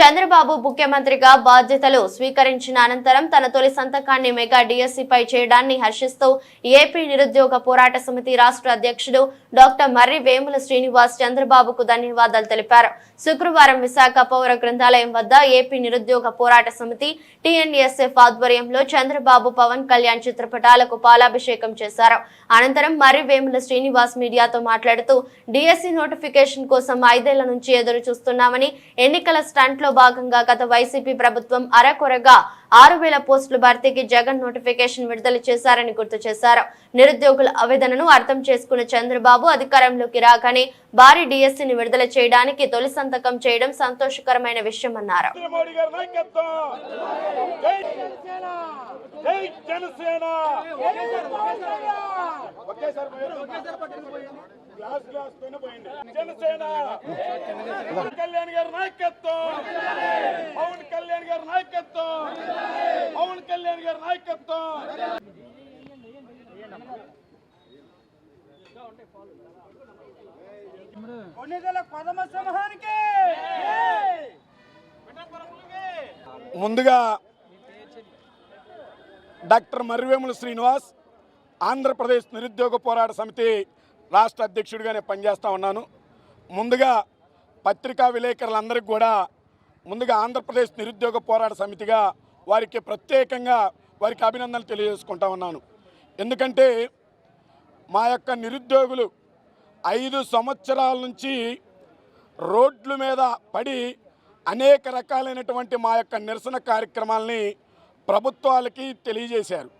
చంద్రబాబు ముఖ్యమంత్రిగా బాధ్యతలు స్వీకరించిన అనంతరం తన తొలి సంతకాన్ని మెగా డిఎస్సిపై చేయడాన్ని హర్షిస్తూ ఏపీ నిరుద్యోగ పోరాట సమితి రాష్ట్ర అధ్యక్షుడు డాక్టర్ మర్రి వేముల శ్రీనివాస్ చంద్రబాబుకు ధన్యవాదాలు తెలిపారు. శుక్రవారం విశాఖ పౌర గ్రంథాలయం వద్ద ఏపీ నిరుద్యోగ పోరాట సమితి టిఎన్ఎస్ఎఫ్ ఆధ్వర్యంలో చంద్రబాబు పవన్ కళ్యాణ్ చిత్రపటాలకు పాలాభిషేకం చేశారు. అనంతరం మర్రి వేముల శ్రీనివాస్ మీడియాతో మాట్లాడుతూ డిఎస్సి నోటిఫికేషన్ కోసం ఐదేళ్ళ నుంచి ఎదురు చూస్తున్నామని ఎన్నికల స్టంట్ లో భాగంగా గత వైసీపీ ప్రభుత్వం అరకొరగా ఆరు వేల పోస్టుల భర్తీకి జగన్ నోటిఫికేషన్ విడుదల చేశారని గుర్తు చేశారు. నిరుద్యోగుల ఆవేదనను అర్థం చేసుకున్న చంద్రబాబు అధికారంలోకి రాగానే భారీ డిఎస్సిని విడుదల చేయడానికి తొలి సంతకం చేయడం సంతోషకరమైన విషయమన్నారు. అన్నారు జనసేన! గ్లాస్ గ్లాస్ పైన పోయింది. జనసేన! పవన్ కళ్యాణ్ గారి నాయకత్వం! పవన్ కళ్యాణ్ గారి నాయకత్వం! పవన్ కళ్యాణ్ గారి నాయకత్వం! కొదమ ముందుగా డాక్టర్ మర్రివేముల శ్రీనివాస్ ఆంధ్రప్రదేశ్ నిరుద్యోగ పోరాట సమితి రాష్ట్ర అధ్యక్షుడిగానే పనిచేస్తూ ఉన్నాను. ముందుగా పత్రికా విలేకరులందరికీ కూడా ముందుగా ఆంధ్రప్రదేశ్ నిరుద్యోగ పోరాట సమితిగా వారికి ప్రత్యేకంగా వారికి అభినందనలు తెలియజేసుకుంటా ఉన్నాను. ఎందుకంటే మా యొక్క నిరుద్యోగులు ఐదు సంవత్సరాల నుంచి రోడ్ల మీద పడి అనేక రకాలైనటువంటి మా యొక్క నిరసన కార్యక్రమాలని ప్రభుత్వాలకి తెలియజేశారు.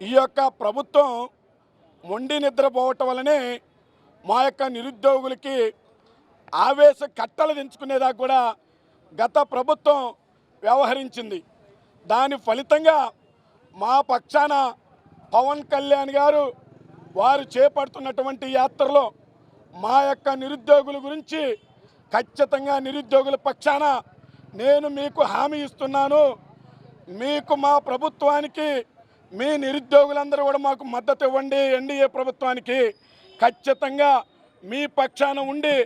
ఈ యొక్క ప్రభుత్వం మొండి నిద్రపోవటం వలనే మా యొక్క నిరుద్యోగులకి ఆవేశ కట్టలు దించుకునేదాకా కూడా గత ప్రభుత్వం వ్యవహరించింది. దాని ఫలితంగా మా పక్షాన పవన్ కళ్యాణ్ గారు వారు చేపడుతున్నటువంటి యాత్రలో మా యొక్క నిరుద్యోగుల గురించి ఖచ్చితంగా నిరుద్యోగుల పక్షాన నేను మీకు హామీ ఇస్తున్నాను. మీకు మా ప్రభుత్వానికి మీ నిరుద్యోగులందరూ కూడా మాకు మద్దతు ఇవ్వండి ఎన్డీఏ ప్రభుత్వానికి. ఖచ్చితంగా మీ పక్షాన ఉండి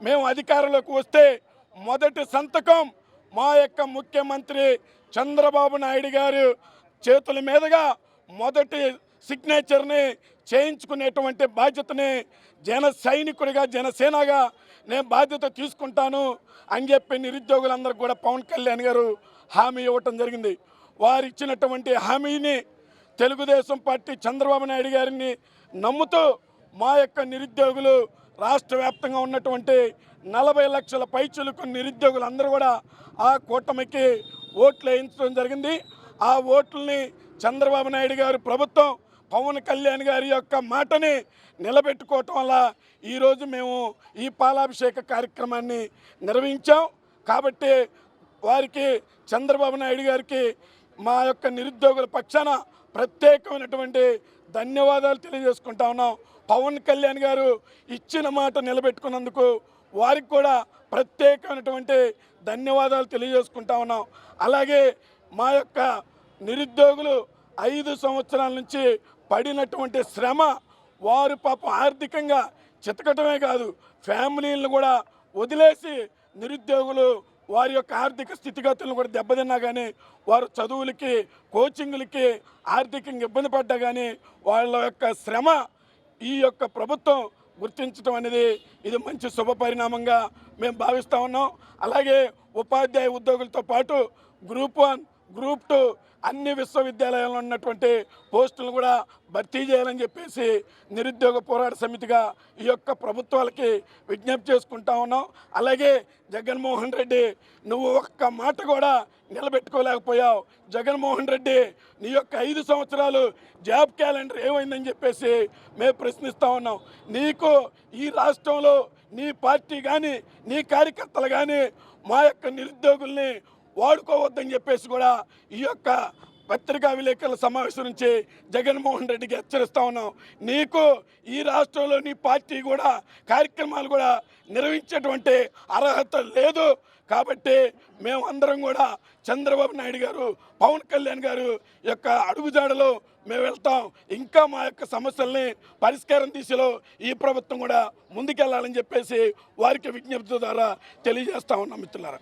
మేము అధికారంలోకి వస్తే మొదటి సంతకం మా యొక్క ముఖ్యమంత్రి చంద్రబాబు నాయుడు గారు చేతుల మీదుగా మొదటి సిగ్నేచర్ని చేయించుకునేటువంటి బాధ్యతని జన సైనికుడిగా జనసేనగా నేను బాధ్యత తీసుకుంటాను అని చెప్పి నిరుద్యోగులందరికీ కూడా పవన్ కళ్యాణ్ గారు హామీ ఇవ్వటం జరిగింది. వారు ఇచ్చినటువంటి హామీని తెలుగుదేశం పార్టీ చంద్రబాబు నాయుడు గారిని నమ్ముతూ మా యొక్క నిరుద్యోగులు రాష్ట్ర వ్యాప్తంగా ఉన్నటువంటి నలభై లక్షల పైచులకు నిరుద్యోగులు అందరూ కూడా ఆ కూటమికి ఓట్లు వేయించడం జరిగింది. ఆ ఓట్లని చంద్రబాబు నాయుడు గారు ప్రభుత్వం పవన్ కళ్యాణ్ గారి యొక్క మాటని నిలబెట్టుకోవటం వల్ల ఈరోజు మేము ఈ పాలాభిషేక కార్యక్రమాన్ని నిర్వహించాం. కాబట్టి వారికి చంద్రబాబు నాయుడు గారికి మా యొక్క నిరుద్యోగుల పక్షాన ప్రత్యేకమైనటువంటి ధన్యవాదాలు తెలియజేసుకుంటా ఉన్నాం. పవన్ కళ్యాణ్ గారు ఇచ్చిన మాట నిలబెట్టుకున్నందుకు వారికి కూడా ప్రత్యేకమైనటువంటి ధన్యవాదాలు తెలియజేసుకుంటా ఉన్నాం. అలాగే మా యొక్క నిరుద్యోగులు ఐదు సంవత్సరాల నుంచి పడినటువంటి శ్రమ వారు పాపం ఆర్థికంగా చితకటమే కాదు ఫ్యామిలీలను కూడా వదిలేసి నిరుద్యోగులు వారి యొక్క ఆర్థిక స్థితిగతులను కూడా దెబ్బతిన్నా కానీ వారు చదువులకి కోచింగ్లకి ఆర్థికంగా ఇబ్బంది పడ్డా కానీ వాళ్ళ యొక్క శ్రమ ఈ యొక్క ప్రభుత్వం గుర్తించడం అనేది ఇది మంచి శుభ పరిణామంగా మేము భావిస్తూ ఉన్నాం. అలాగే ఉపాధ్యాయ ఉద్యోగులతో పాటు గ్రూప్ వన్ గ్రూప్ టూ అన్ని విశ్వవిద్యాలయాల్లో ఉన్నటువంటి పోస్టులు కూడా భర్తీ చేయాలని చెప్పేసి నిరుద్యోగ పోరాట సమితిగా ఈ యొక్క ప్రభుత్వాలకి విజ్ఞప్తి చేసుకుంటా ఉన్నాం. అలాగే జగన్మోహన్ రెడ్డి నువ్వు ఒక్క మాట కూడా నిలబెట్టుకోలేకపోయావు. జగన్మోహన్ రెడ్డి నీ యొక్క ఐదు సంవత్సరాలు జాబ్ క్యాలెండర్ ఏమైందని చెప్పేసి మేము ప్రశ్నిస్తూ ఉన్నాం. నీకు ఈ రాష్ట్రంలో నీ పార్టీ కానీ నీ కార్యకర్తలు కానీ మా యొక్క నిరుద్యోగుల్ని వాడుకోవద్దని చెప్పేసి కూడా ఈ యొక్క పత్రికా విలేకరుల సమావేశం నుంచి జగన్మోహన్ రెడ్డికి హెచ్చరిస్తా ఉన్నాం. నీకు ఈ రాష్ట్రంలో నీ పార్టీ కూడా కార్యక్రమాలు కూడా నిర్వహించేటువంటి అర్హత లేదు. కాబట్టి మేము అందరం కూడా చంద్రబాబు నాయుడు గారు పవన్ కళ్యాణ్ గారు యొక్క అడుగుజాడలో మేము వెళ్తాం. ఇంకా మా యొక్క సమస్యల్ని పరిష్కారం దిశలో ఈ ప్రభుత్వం కూడా ముందుకెళ్ళాలని చెప్పేసి వారికి విజ్ఞప్తి ద్వారా తెలియజేస్తా ఉన్నాం మిత్రులారా.